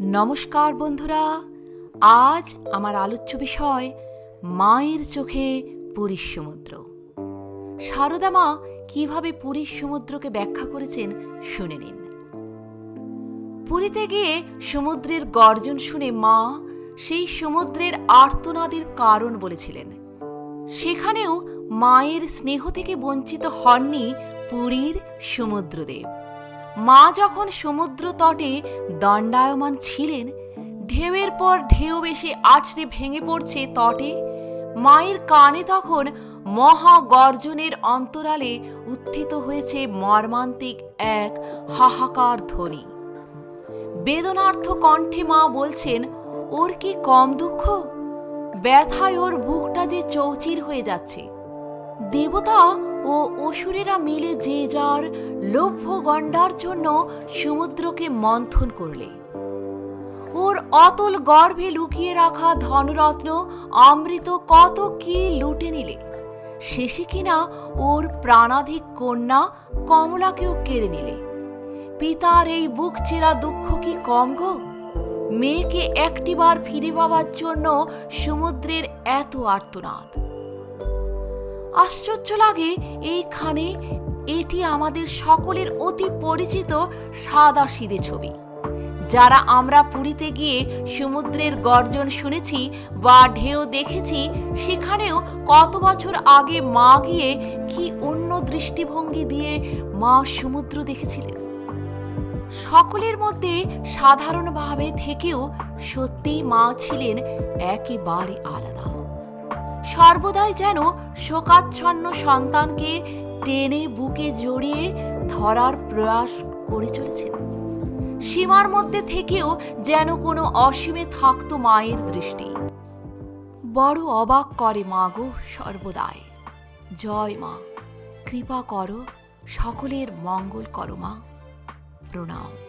নমস্কার বন্ধুরা, আজ আমার আলোচ্য বিষয় মায়ের চোখে পুরীর সমুদ্র। সারদা মা কীভাবে পুরীর সমুদ্রকে ব্যাখ্যা করেছেন শুনে নিন। পুরীতে গিয়ে সমুদ্রের গর্জন শুনে মা সেই সমুদ্রের আর্তনাদের কারণ বলেছিলেন। সেখানেও মায়ের স্নেহ থেকে বঞ্চিত হননি পুরীর সমুদ্রদেব। মা যখন সমুদ্র তটে দণ্ডায়মান ছিলেন, ঢেউয়ের পর ঢেউ এসে আছড়ে ভেঙে পড়ছে তটে, মায়ের কানে তখন মহা গর্জনের অন্তরালে উত্থিত হয়েছে মর্মান্তিক এক হাহাকার ধ্বনি। বেদনার্থ কণ্ঠে মা বলছেন, ওর কি কম দুঃখ? ব্যথায় ওর বুকটা যে চৌচির হয়ে যাচ্ছে। দেবতা ও অসুরেরা মিলে যে যার লভ্য গণ্ডার জন্য সমুদ্রকে মন্থন করলে। ওর অতল গর্ভে লুকিয়ে রাখা ধনরত্ন অমৃত কত কি লুটে নিলে? শেষে কিনা ওর প্রাণাধিক কন্যা কমলাকেও কেড়ে নিলে। পিতার এই বুক চেরা দুঃখ কি কম গো? মেয়েকে একটিবার ফিরে পাওয়ার জন্য সমুদ্রের এত আর্তনাদ। আশ্চর্য লাগে এইখানে এটি আমাদের সকলের অতি পরিচিত সাদা সিদে ছবি। যারা আমরা পুরীতে গিয়ে সমুদ্রের গর্জন শুনেছি বা ঢেউ দেখেছি, সেখানেও কত বছর আগে মা গিয়ে কি অন্য দৃষ্টিভঙ্গি দিয়ে মা সমুদ্র দেখেছিলেন? সকলের মধ্যে সাধারণভাবে থেকেও সত্যিই মা ছিলেন একেবারে আলাদা। সর্বদাই যেন শোকাচ্ছন্ন সন্তানকে টেনে বুকে জড়িয়ে ধরার প্রয়াস করে চলেছেন। সীমার মধ্যে থেকেও যেন কোনো অসীমে থাকত মায়ের দৃষ্টি। বড় অবাক করে মা গো সর্বদাই। জয় মা, কৃপা করো, সকলের মঙ্গল করো মা। প্রণাম।